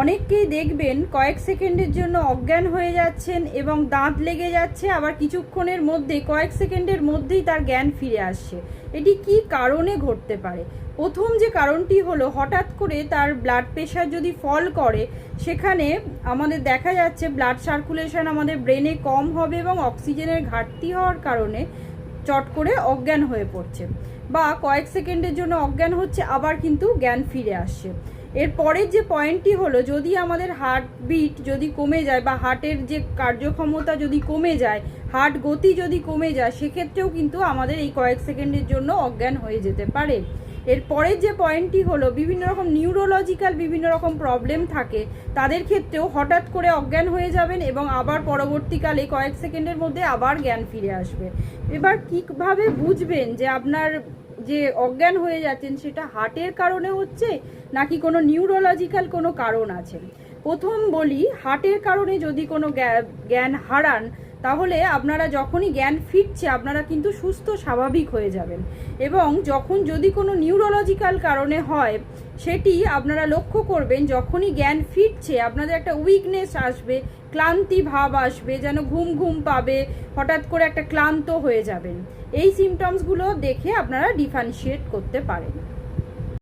অনেককেই দেখবেন কয়েক সেকেন্ডের জন্য অজ্ঞান হয়ে যাচ্ছেন এবং দাঁত লেগে যাচ্ছে, আবার কিছুক্ষণের মধ্যে, কয়েক সেকেন্ডের মধ্যেই তার জ্ঞান ফিরে আসছে। এটি কি কারণে ঘটতে পারে? প্রথম যে কারণটি হলো, হঠাৎ করে তার ব্লাড প্রেশার যদি ফল করে, সেখানে আমাদের দেখা যাচ্ছে ব্লাড সার্কুলেশন আমাদের ব্রেনে কম হবে এবং অক্সিজেনের ঘাটতি হওয়ার কারণে চট করে অজ্ঞান হয়ে পড়ছে। বা কয়েক সেকেন্ডের জন্য অজ্ঞান হচ্ছে, আবার কিন্তু জ্ঞান ফিরে আসছে। এর পরের যে পয়েন্টটি হলো, যদি আমাদের হার্ট বিট যদি কমে যায় বা হার্টের যে কার্যক্ষমতা যদি কমে যায় হার্ট গতি যদি কমে যায়, সেক্ষেত্রেও কিন্তু আমাদের এই কয়েক সেকেন্ডের জন্য অজ্ঞান হয়ে যেতে পারে। এর পরের যে পয়েন্টটি হলো, বিভিন্ন রকম নিউরোলজিক্যাল বিভিন্ন রকম প্রবলেম থাকে, তাদের ক্ষেত্রেও হঠাৎ করে অজ্ঞান হয়ে যাবেন এবং আবার পরবর্তীকালে কয়েক সেকেন্ডের মধ্যে আবার জ্ঞান ফিরে আসবে। এবার কীভাবে বুঝবেন যে আপনার যে অজ্ঞান হয়ে যাচ্ছেন সেটা হার্টের কারণে হচ্ছে নাকি কোনো নিউরোলজিক্যাল কোনো কারণ আছে? প্রথম বলি, হার্টের কারণে যদি কোনো জ্ঞান হারান তাহলে আপনারা যখনই জ্ঞান ফিরছে, আপনারা কিন্তু সুস্থ, স্বাভাবিক হয়ে যাবেন। এবং যখন যদি কোনো নিউরোলজিক্যাল কারণে হয়, সেটি আপনারা লক্ষ্য করবেন, যখনই জ্ঞান ফিরছে, আপনাদের একটা উইকনেস আসবে, ক্লান্তি ভাব আসবে, যেন ঘুম ঘুম পাবে, হঠাৎ করে একটা ক্লান্ত হয়ে যাবেন। এই সিমটমসগুলো দেখে আপনারা ডিফারেন্সিয়েট করতে পারেন।